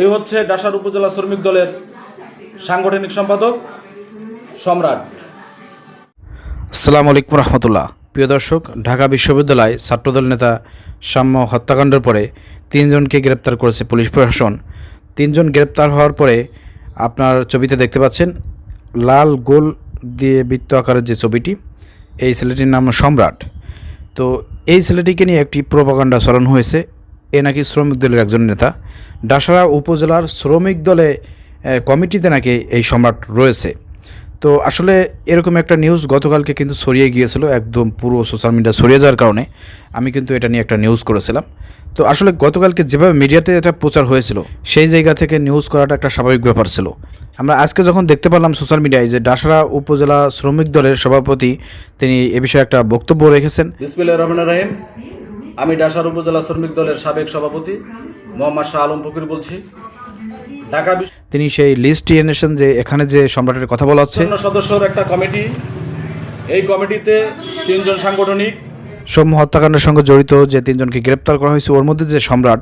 এই হচ্ছে ডাসার উপজেলা শ্রমিক দলের সাংগঠনিক সম্পাদক সম্রাট। আসসালামু আলাইকুম রহমতুল্লাহ। প্রিয় দর্শক, ঢাকা বিশ্ববিদ্যালয় ছাত্রদল নেতা সাম্য হত্যাকাণ্ডের পরে তিনজনকে গ্রেপ্তার করেছে পুলিশ প্রশাসন। তিনজন গ্রেপ্তার হওয়ার পরে আপনার ছবিতে দেখতে পাচ্ছেন, লাল গোল দিয়ে বৃত্ত আকারের যে ছবিটি, এই ছেলেটির নাম সম্রাট। তো এই ছেলেটিকে নিয়ে একটি প্রোপাগান্ডা চলানো হয়েছে। এ নাকি শ্রমিক দলের একজন নেতা। ডাসারা উপজেলার শ্রমিক দলে কমিটিতে নাকি এই সম্রাট রয়েছে। তো আসলে এরকম একটা নিউজ গতকালকে কিন্তু ছড়িয়ে গিয়েছিল, একদম পুরো সোশ্যাল মিডিয়া ছড়িয়ে যাওয়ার কারণে। আমি কিন্তু এটা নিয়ে একটা নিউজ করেছিলাম। তো আসলে গতকালকে যেভাবে মিডিয়াতে এটা প্রচার হয়েছিল, সেই জায়গা থেকে নিউজ করাটা একটা স্বাভাবিক ব্যাপার ছিল। আমরা আজকে যখন দেখতে পারলাম সোশ্যাল মিডিয়ায় যে ডাসারা উপজেলা শ্রমিক দলের সভাপতি, তিনি এ বিষয়ে একটা বক্তব্য রেখেছেন। আমি ডাসার উপজেলা শ্রমিক দলের সাবেক সভাপতি মোহাম্মদ শাহ আলম ফকির বলছি। ঢাকা তিনি সেই লিস্টটি এনেছেন যে এখানে যে সম্রাটের কথা বলা হচ্ছে। সদস্যর একটা কমিটি। এই কমিটিতে তিনজন সাংগঠনিক। সৌম্য হত্যাকাণ্ডের সঙ্গে জড়িত যে তিনজনকে গ্রেপ্তার করা হয়েছে ওর মধ্যে যে সম্রাট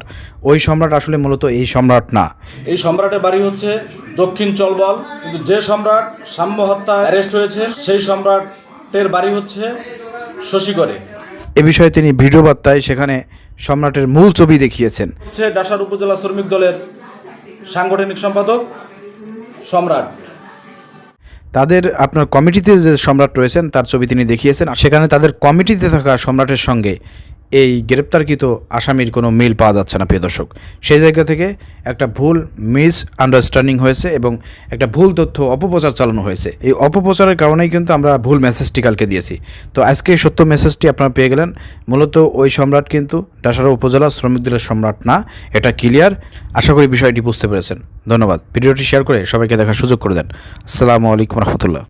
ওই সম্রাট আসলে মূলত এই সম্রাট না। এই সম্রাটের বাড়ি হচ্ছে দক্ষিণ চলবল। কিন্তু যে সম্রাট সাম্য হত্যা অ্যারেস্ট হয়েছে সেই সম্রাটের বাড়ি হচ্ছে শশীগড়ে। এ বিষয়ে তিনি ভিডিও বার্তায় সেখানে সম্রাটের মূল ছবি দেখিয়েছেন। হচ্ছে ডাসার উপজেলা শ্রমিক দলের সাংগঠনিক সম্পাদক সম্রাট। তাদের আপনার কমিটিতে যে সম্রাট রয়েছেন তার ছবি তিনি দেখিয়েছেন। আর সেখানে তাদের কমিটিতে থাকা সম্রাটের সঙ্গে এই গ্রেপ্তারকৃত আসামির কোনো মিল পাওয়া যাচ্ছে না, প্রিয় দর্শক। সেই জায়গা থেকে একটা ভুল মিস আন্ডারস্ট্যান্ডিং হয়েছে এবং একটা ভুল তথ্য অপপ্রচার চালানো হয়েছে। এই অপপ্রচারের কারণেই কিন্তু আমরা ভুল মেসেজটি কালকে দিয়েছি। তো আজকে সত্য মেসেজটি আপনারা পেয়ে গেলেন। মূলত ওই সম্রাট কিন্তু ডাসারা উপজেলা শ্রমিক দলের সম্রাট না, এটা ক্লিয়ার। আশা করি বিষয়টি বুঝতে পেরেছেন। ধন্যবাদ। ভিডিওটি শেয়ার করে সবাইকে দেখার সুযোগ করে দেন। আসসালামু আলাইকুম রহমতুল্লাহ।